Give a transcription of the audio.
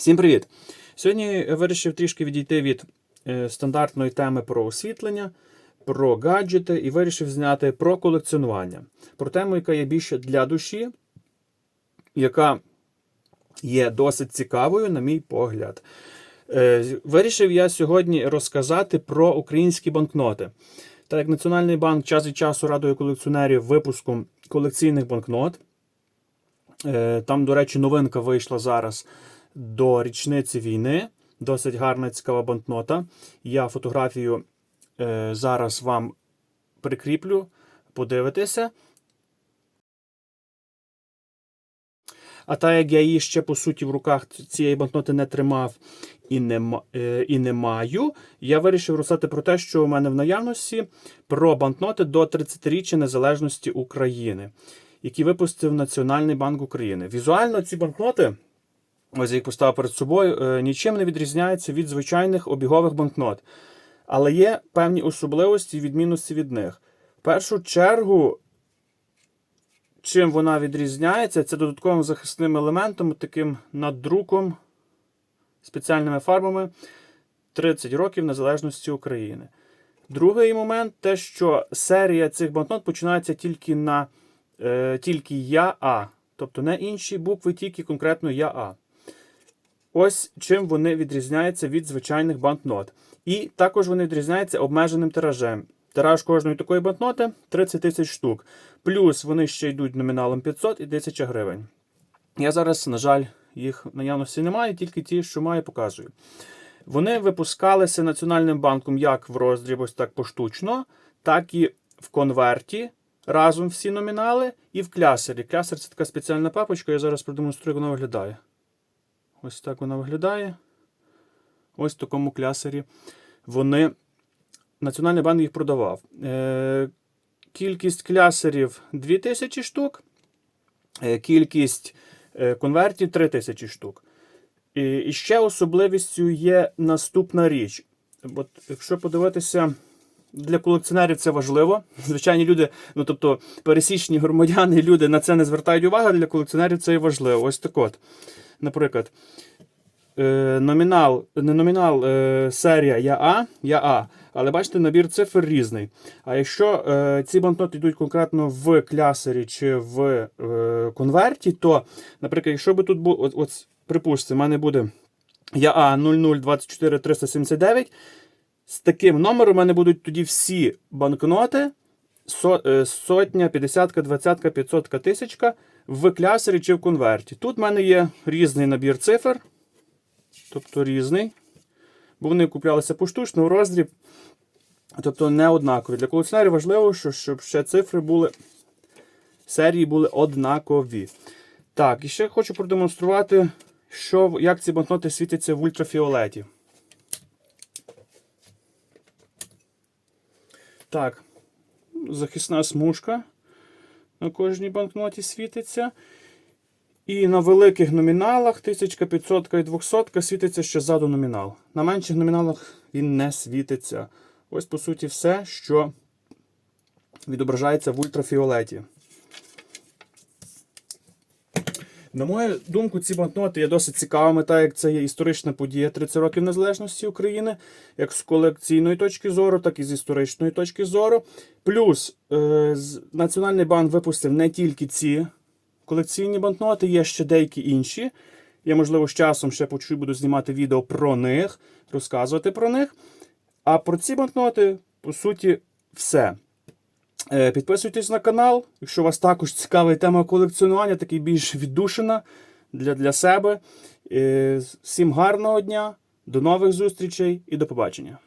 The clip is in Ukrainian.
Всім привіт! Сьогодні я вирішив трішки відійти від е, стандартної теми про освітлення, про гаджети і вирішив зняти про колекціонування. Про тему, яка є більше для душі, яка є досить цікавою, на мій погляд. Е, Вирішив я сьогодні розказати про українські банкноти. Так як Національний банк час від часу радує колекціонерів випуском колекційних банкнот. Е, Там, до речі, новинка вийшла зараз до річниці війни. Досить гарна цікава банкнота. Я фотографію е, зараз вам прикріплю, подивитися. А так як я її ще по суті в руках цієї банкноти не тримав і не, е, і не маю, я вирішив розказати про те, що у мене в наявності про банкноти до 30-річчя незалежності України, які випустив Національний банк України. Візуально ці банкноти, ось я їх поставив перед собою, е, нічим не відрізняються від звичайних обігових банкнот. Але є певні особливості і відмінності від них. В першу чергу, чим вона відрізняється, це додатковим захисним елементом, таким наддруком, спеціальними фарбами 30 років незалежності України. Другий момент те, що серія цих банкнот починається тільки на е, тільки я А, тобто не інші букви, тільки конкретно я А. Ось чим вони відрізняються від звичайних банкнот. І також вони відрізняються обмеженим тиражем. Тираж кожної такої банкноти 30 тисяч штук. Плюс вони ще йдуть номіналом 500 і 1000 гривень. Я зараз, на жаль, їх наявності немає, тільки ті, що маю, показую. Вони випускалися Національним банком як в роздріб, ось так поштучно, так і в конверті. Разом всі номінали, і в клясері. Клясер це така спеціальна папочка, я зараз продемонструю, як вона виглядає. Ось так вона виглядає. Ось в такому клясері. Вони. Національний банк їх продавав. Е, кількість клясерів 2000 штук, е, кількість е, конвертів 3000 штук. І, ще особливістю є наступна річ. От, якщо подивитися, для колекціонерів це важливо. Звичайні люди, ну тобто пересічні громадяни, люди на це не звертають уваги, для колекціонерів це і важливо. Ось так от. Наприклад, е, номінал, не номінал, е, серія я А, я А. Але бачите, набір цифр різний. А якщо е, ці банкноти йдуть конкретно в клясері чи в конверті, то, наприклад, якщо би тут був, от, от припустимо, в мене буде я А 0024379, з таким номером у мене будуть тоді всі банкноти сотня, п'ятдесятка, двадцятка, п'ятсотка, тисячка в клясері чи в конверті. Тут в мене є різний набір цифр, тобто різний, бо вони куплялися поштучно в роздріб, тобто не однакові. Для колекціонерів важливо, щоб ще цифри були, серії були однакові. Так, і ще хочу продемонструвати, що, як ці банкноти світяться в ультрафіолеті. Так, захисна смужка на кожній банкноті світиться. І на великих номіналах 1500 і 200 світиться ще ззаду номінал. На менших номіналах він не світиться. Ось, по суті, все, що відображається в ультрафіолеті. На мою думку, ці банкноти є досить цікавими, так як це є історична подія 30 років незалежності України, як з колекційної точки зору, так і з історичної точки зору. Плюс е, Національний банк випустив не тільки ці колекційні банкноти, є ще деякі інші. Я, можливо, з часом ще почую, буду знімати відео про них, розказувати про них. А про ці банкноти, по суті, все. Е, Підписуйтесь на канал, якщо вас також цікавить тема колекціонування, такий більш віддушена для, для себе. Е, Всім гарного дня, до нових зустрічей і до побачення.